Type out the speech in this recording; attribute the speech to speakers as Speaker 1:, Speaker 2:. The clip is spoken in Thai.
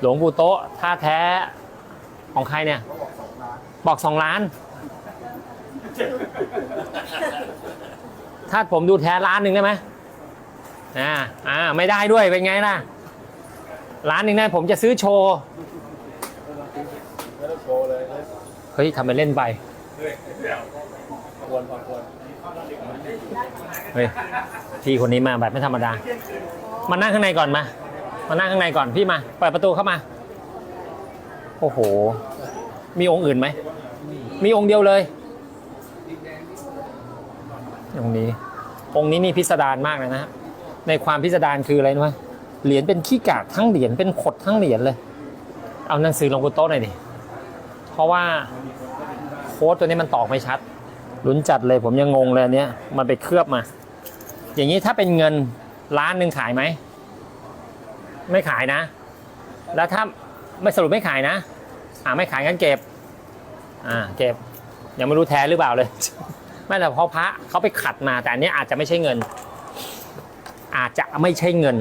Speaker 1: หลวงปู่โต๊ะท่าแท้ของใครเนี่ย บอกสองล้าน ถ้าผมดูแท้ล้านหนึ่งได้ไหมอ่าอ่าไม่ได้ด้วยเป็นไงล่ะล้านหนึ่งได้ผมจะซื้อโชว์
Speaker 2: เฮ้
Speaker 1: ยทำไปเล่นไปเฮ้ยพี่คนนี้มาแบบไม่ธรรมดา มานั่งข้างในก่อนมา มานั่งข้างในก่อนพี่มาเปิดประตูเข้ามา โอ้โห มีองค์อื่นไหม มีองค์เดียวเลย องค์นี้ องค์นี้นี่พิสดารมากเลยนะฮะในความพิสดารคืออะไรรู้ไหมเหรียญเป็นขี้กากทั้งเหรียญเป็นขดทั้งเหรียญเลย เอาหนังสือลงบนโต๊ะหน่อยดิ เพราะว่าโค้ดตัวนี้มันตอกไม่ชัด ลุ้นจัดเลยผมยังงงเลยอันเนี้ยมันไปเคลือบมา อย่างนี้ถ้าเป็นเงินล้านหนึ่งขายไหม ไม่ขายนะ แล้วถ้าไม่สรุปไม่ขายนะ อ่าไม่ขายงั้นเก็บ อ่าเก็บ ยังไม่รู้แท้หรือเปล่าเลย ไม่แต่เพราะพระเขาไปขัดมาแต่อันนี้อาจจะไม่ใช่เงิน อาจจะไม่ใช่เงิน